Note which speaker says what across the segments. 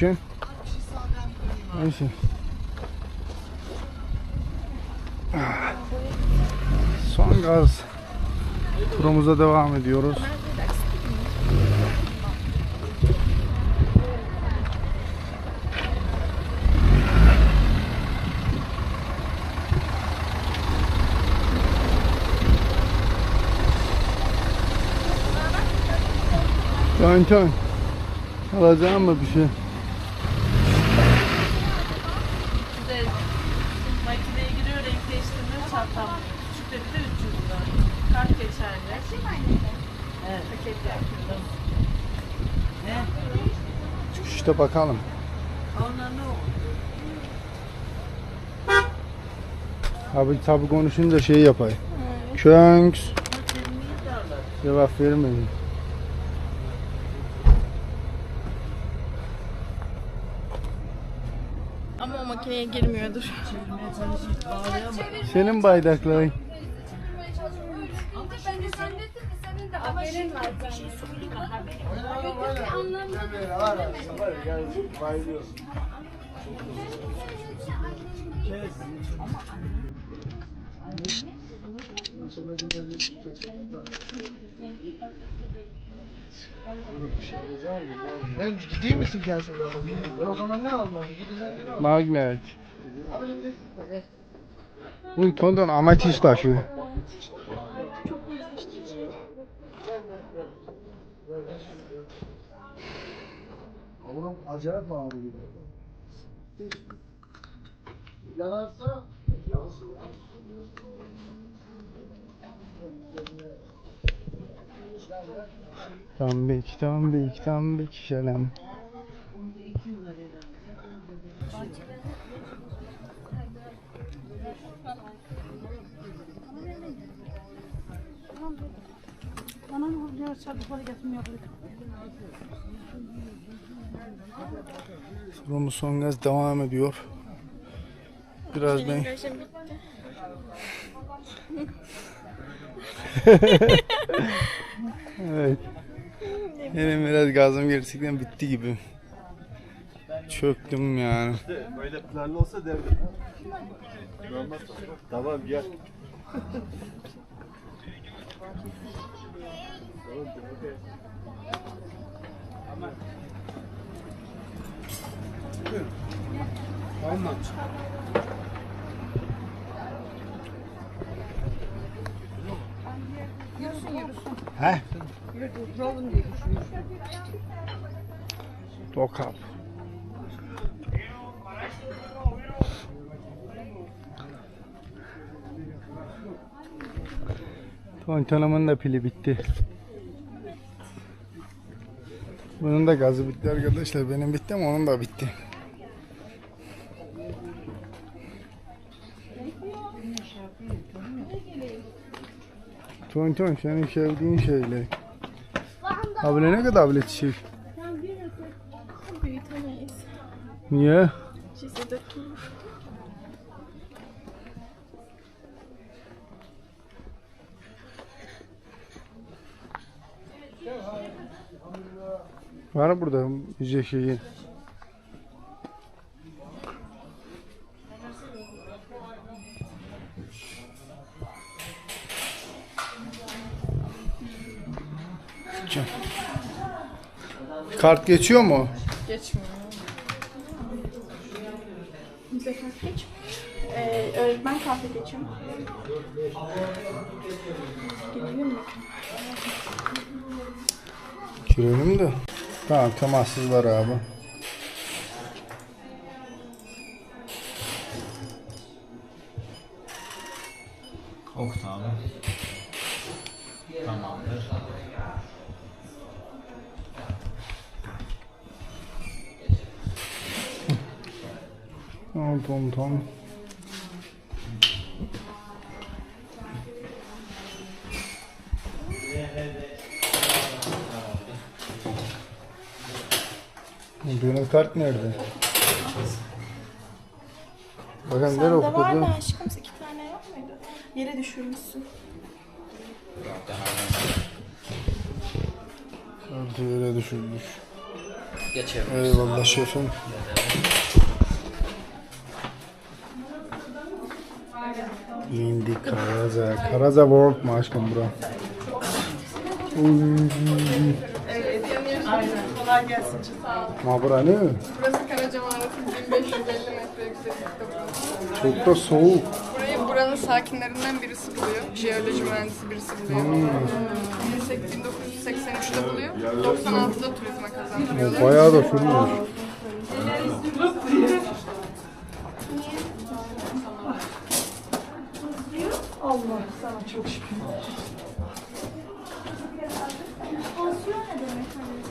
Speaker 1: dükkan. Neyse. Son gaz turumuza devam ediyoruz. Can can. Alacağım mı bir şey?
Speaker 2: Çantam. Küçükleri de 300 lira. Kart geçerli. Evet. Paket yapıyoruz.
Speaker 1: Bakalım.
Speaker 2: Ne oldu?
Speaker 1: Abi tabi konuşunca şey yapay. Könks. Cevap vermeyin.
Speaker 3: Ama makineye girmiyordur.
Speaker 1: Senin baydakların.
Speaker 4: Ben de haberin var. Bir şey söyleyeyim mi? Yok yok bir anlamda
Speaker 5: Ben ciddi misin gelsin? O zaman ne almam?
Speaker 1: Magnet. Bu tondan amatist taşı.
Speaker 5: Oğlum acayip ağrıyor. Yanarsa
Speaker 1: Tambik, tambik, tambik şelem. Turumuz son gaz devam ediyor.
Speaker 3: Benim bitti.
Speaker 1: Evet. Benim biraz gazım gerçekten bitti gibi. Çöktüm yani.
Speaker 6: Böyle planlı olsa derdim. Tamam gel.
Speaker 1: He? Dokap. Tontonumun da pili bitti. Bunun da gazı bitti arkadaşlar. Benim bitti ama onun da bitti. Ton ton senin sevdiğin şeyler. Abla ne kadar abla çiçek?
Speaker 3: Büyütemeyiz.
Speaker 1: Niye?
Speaker 3: Size dökülür.
Speaker 1: Var mı burada yüzey şeyi? Kart geçiyor mu?
Speaker 3: Geçmiyor. Bize kart geç. Ee, öğretmen kahve geçiyor. Gelebilir mi?
Speaker 1: Girelim de. Tamam temassız var abi. Tamam tamam. Benim kart nerede? Bakın nereye
Speaker 3: Sende var
Speaker 1: okudun?
Speaker 3: da aşkım iki tane yok muydu? Yere düşürmüşsün.
Speaker 1: Kartı yere düşürmüş.
Speaker 7: Geçebiliriz.
Speaker 1: Eyvallah şefim. İndi Karaza. Karaza World mu aşkım bura?
Speaker 2: Aynen. Kolay gelsin. Sağ ol.
Speaker 1: Ma bura ne?
Speaker 8: Burası Karaca Mağarası 1550 metre yükseklikte burası.
Speaker 1: Çok da soğuk.
Speaker 8: Burayı buranın sakinlerinden birisi buluyor. Jeoloji mühendisi birisi buluyor.
Speaker 1: Hmm.
Speaker 8: 1983'te buluyor. 96'da turizme kazandırıyorlar.
Speaker 1: Bayağı da sürmüş.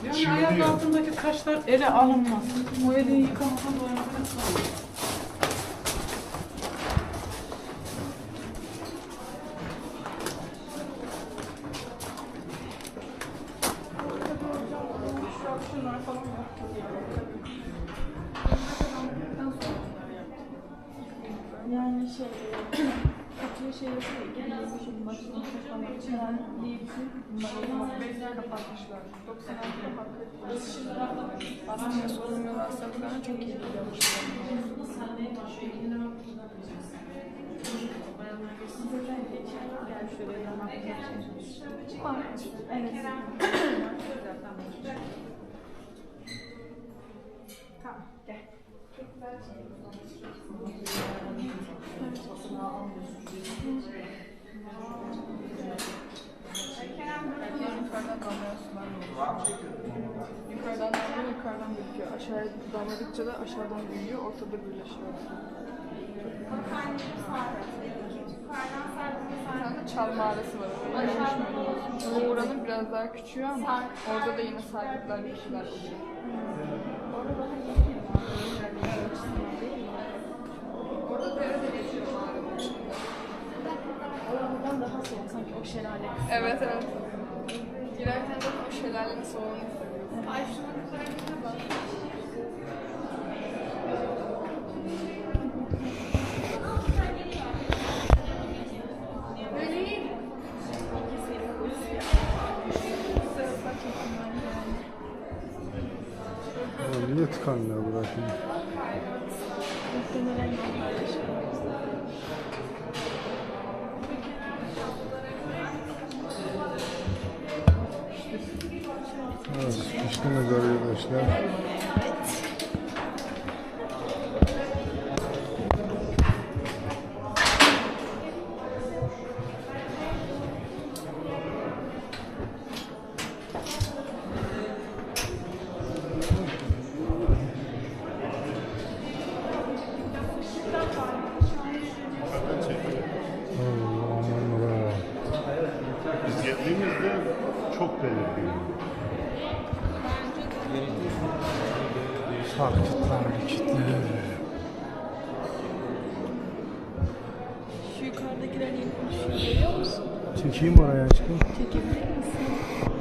Speaker 2: Yani ayağın altındaki taşlar ele alınmaz. O eli yıkamadan doyamadan
Speaker 3: Yani şey, şey yapıyor, geliyor bir şey başlamak falan için yani iyi bir. Bunlar o zaman bezler kapatmışlar. 96'da kapatmışlar.
Speaker 8: Aslında sorunlu hastalıklarına çok iyi biliyormuş. Yukarıdan damlaya sular geliyor. Yukarıdan damlıyor, yukarıdan birikiyor. Aşağıya damladıkça da aşağıdan büyüyor, ortada birleşiyor. Bir tane çal mağarası var. oraya görmüş müydünüz? O buranın biraz daha küçüğü ama orada da yine sarkıtlar bir şeyler oluyor. Orada dere de geçiyor mağaranın içinde.
Speaker 3: Oradan daha soğuk sanki o şelale.
Speaker 8: Evet evet. Girerken de o şelalenin soğuğunu. Ay şunun güzelliğine bak.
Speaker 1: Niye tıkanmıyor bura şimdi?
Speaker 3: Muhtemelen yollarda şey
Speaker 1: Evet, piştiniz arkadaşlar. Allah.
Speaker 6: Biz geldiğimizde çok belirgin.
Speaker 1: Sarkıtlar, kitler.
Speaker 3: Şu yukarıdakiler niye konuşuyor görüyor musun?
Speaker 1: Çekeyim oraya aşkım.
Speaker 3: Çekebilir misin?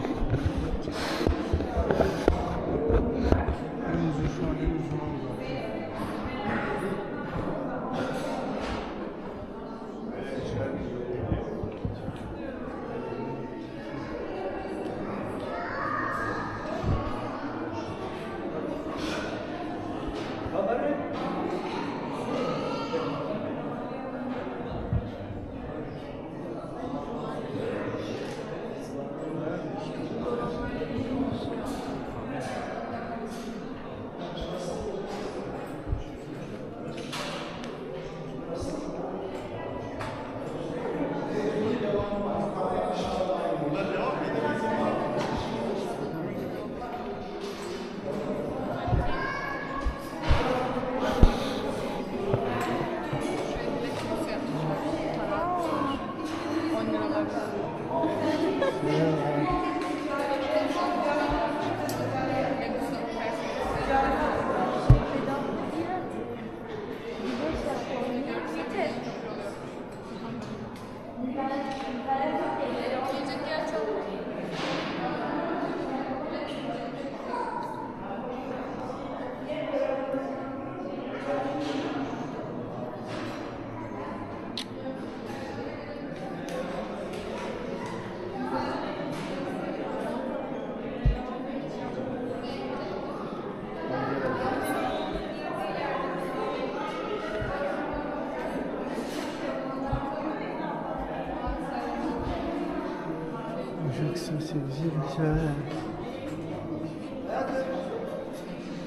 Speaker 1: Sessiz ise.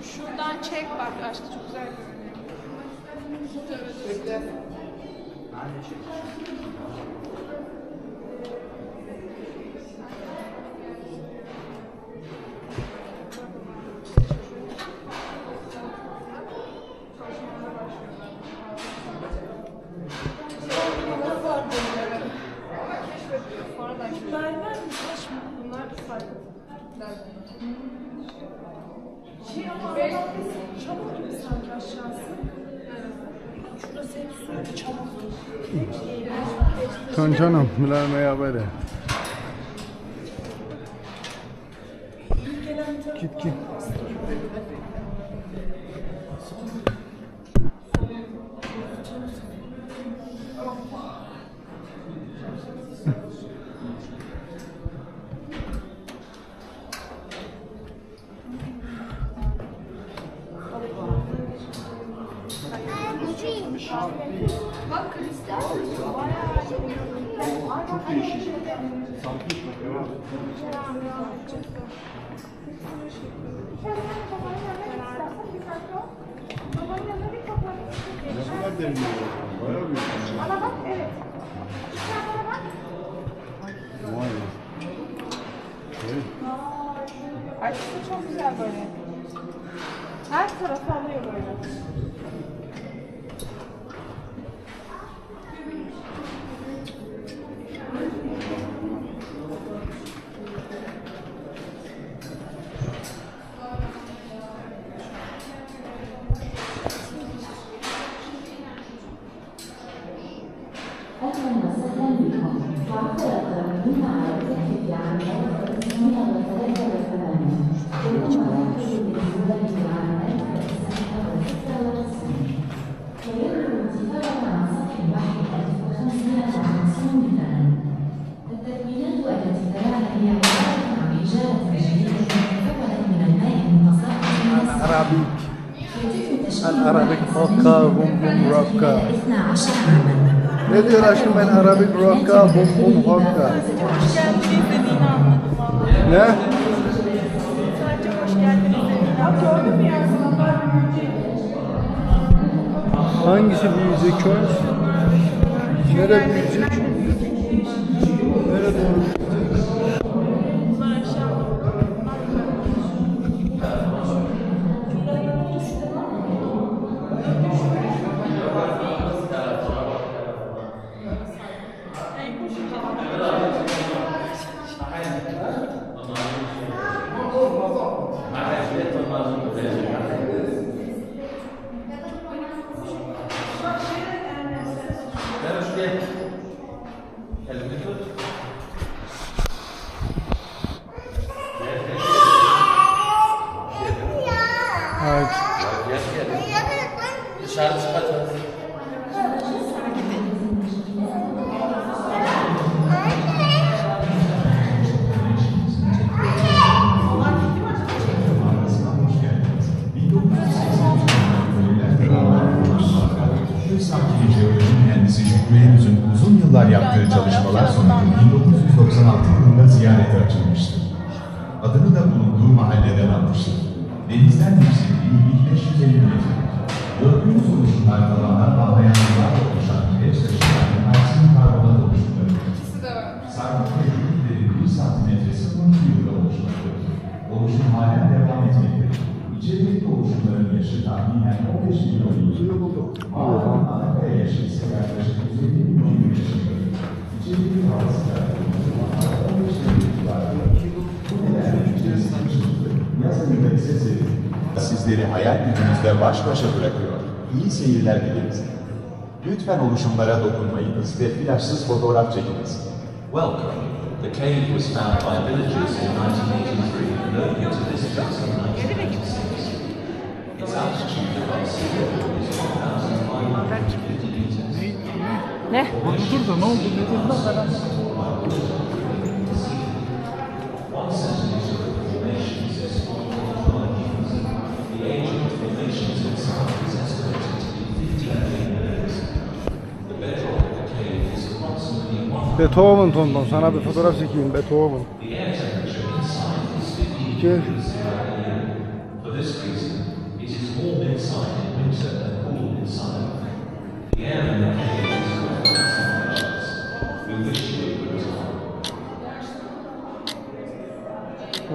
Speaker 8: Şuradan çek bak aşkı çok güzel görünüyor. Bunlar
Speaker 1: Koncanım, mülayimeye haber et. Git git.
Speaker 6: Yer. Bayağı büyük.
Speaker 4: Bana bak evet. Bana bak.
Speaker 6: Vay be. Evet.
Speaker 8: Açısı çok güzel böyle. Her tarafı
Speaker 1: Rocka, bum bum rocka. Ne diyor aşkım ben Arabik rocka, bum bum
Speaker 3: rocka.
Speaker 1: Ne?
Speaker 3: Sadece hoş geldiniz dediğini gördüm ya.
Speaker 1: Hangisi büyüyecek köy? Nereye büyüyecek? Nereye doğru?
Speaker 9: Charles oluşumlar tamamen bağlayan sularla oluşan kalsiyum karbonat oluşumlarıdır. Sarkık ve yük derinliği santimetresi 12 yılda oluşmaktadır. Oluşum halen devam etmektedir. İçerideki oluşumların yaşı tahminen 15 milyon yıl. Mağaranın Anakaya yaşı ise yaklaşık 150 milyon yıl yaşındadır. İçerideki havası da 15 milyon civarındadır. Bu nedenle içerisinde yaz ayında ise. Sizleri hayal gücünüzle baş başa bırakıyor. İyi seyirler dileriz. Lütfen oluşumlara dokunmayınız ve flaşsız fotoğraf çekiniz.
Speaker 10: Welcome. The cave was found by villagers in 1983 and opened to visitors in 1996. Its altitude above sea level is 1,550 meters.
Speaker 1: Dur da ne oldu?
Speaker 10: One centimeter of formation is 4.5 years. The age of the formations itself is estimated to be 15 million years. The bedrock of the cave is approximately 1
Speaker 1: Beethoven tonton sana bir fotoğraf çekeyim Beethoven.
Speaker 10: The air
Speaker 1: Gel.
Speaker 10: For this reason, it is warm inside in winter and cool inside. The air in the cave is full of temperatures, with which you will good time.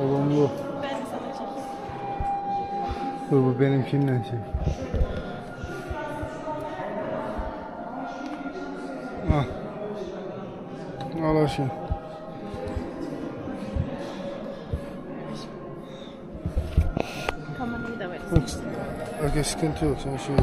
Speaker 1: Olumlu. Dur bu benimkinden şey. Al aşağı.
Speaker 3: Kamerayı da ver.
Speaker 1: Okey sıkıntı yok sen şey.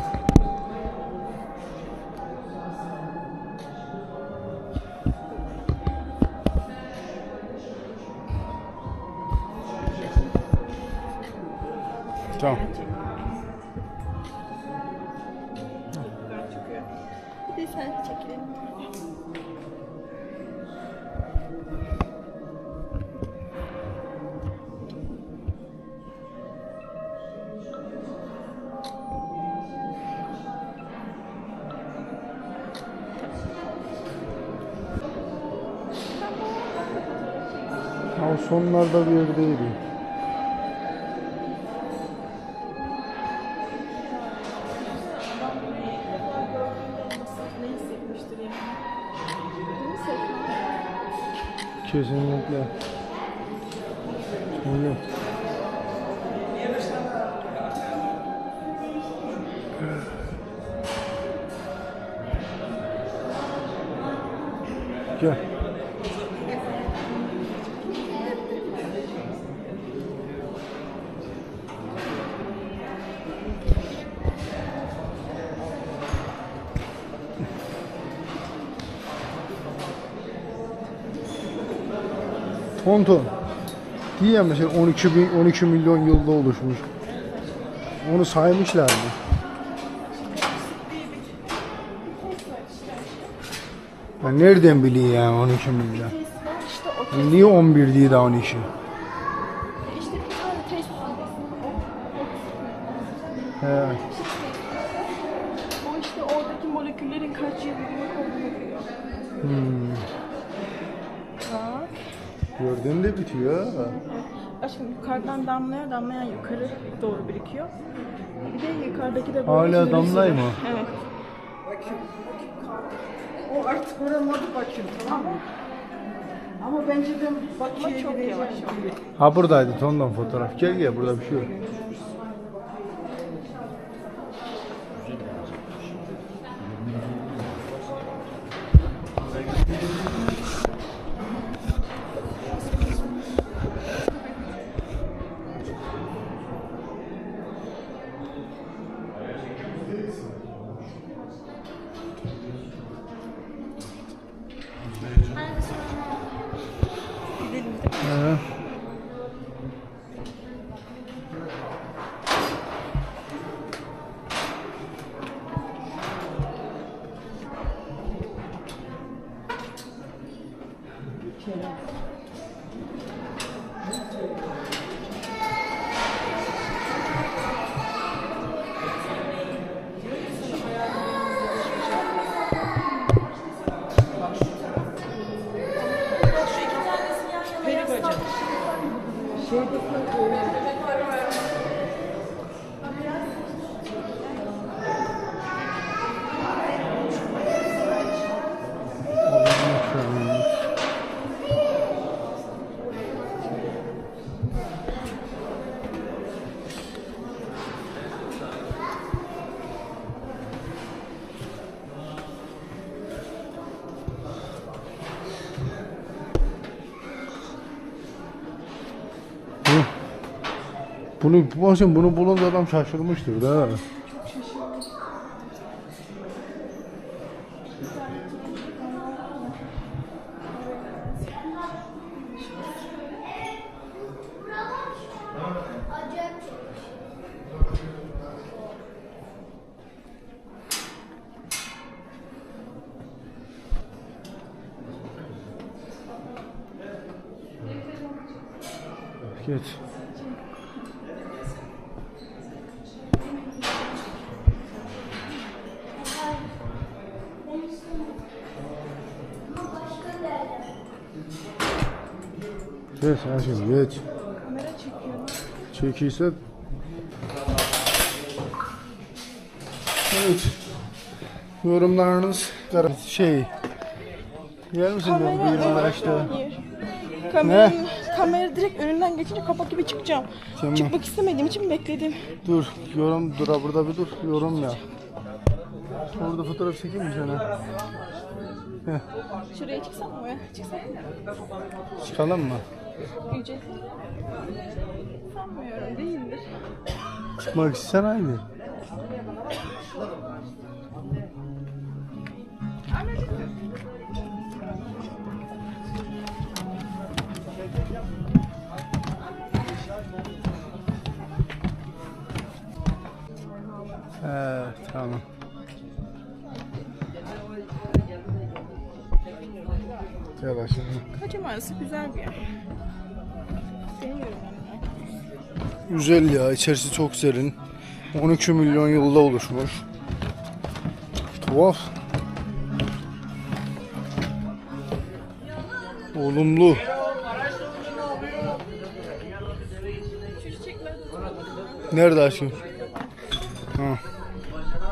Speaker 1: Sonlarda bir yerdeydi. Kesinlikle. Öyle. Gel. Ponton. Diye mesela 12 bin, 12 milyon yılda oluşmuş. Onu saymışlar mı? Ya nereden biliyor yani 12 milyon?
Speaker 3: O
Speaker 1: Niye 11 değil de 12?
Speaker 3: işte bir tane test
Speaker 1: He.
Speaker 3: O işte oradaki moleküllerin kaç yıllık olduğunu.
Speaker 1: Hmm.
Speaker 3: Bak.
Speaker 1: Gördüğünde bitiyor. ha.
Speaker 3: Aşkım yukarıdan damlaya damlayan yukarı doğru birikiyor. Bir de yukarıdaki de böyle
Speaker 1: Hala damlay mı?
Speaker 3: Evet.
Speaker 11: O artık öğrenmedi bakayım tamam mı? Ama bence de Bakü'ye
Speaker 3: çok
Speaker 11: gideceğim.
Speaker 3: yavaş.
Speaker 1: Ha buradaydı tondan fotoğraf. Gel gel burada bir şey yok. Thank you. Bunu bakın bunu bulunca adam şaşırmıştır da. Geç. Çekiyse Evet. Yorumlarınız şey Yer misin bu yorumlar?
Speaker 3: Hayır. Kameranın, kamera direkt önünden geçince kapak gibi çıkacağım.
Speaker 1: Tamam.
Speaker 3: Çıkmak istemediğim için bekledim.
Speaker 1: Dur yorum dur ha, burada bir dur yorum ya. Orada fotoğraf çekeyim mi sana? Heh,
Speaker 3: Şuraya çıksam mı? Çıksam mı?
Speaker 1: çıkalım mı?
Speaker 3: Ücretli. Sanmıyorum değildir.
Speaker 1: Çıkmak istersen aynı. Evet tamam. Gel aşağı.
Speaker 3: Kaç arası güzel bir yer.
Speaker 1: Güzel ya içerisi çok serin. 12 milyon yılda oluşmuş. Tuhaf. Olumlu. Nerede? Ha.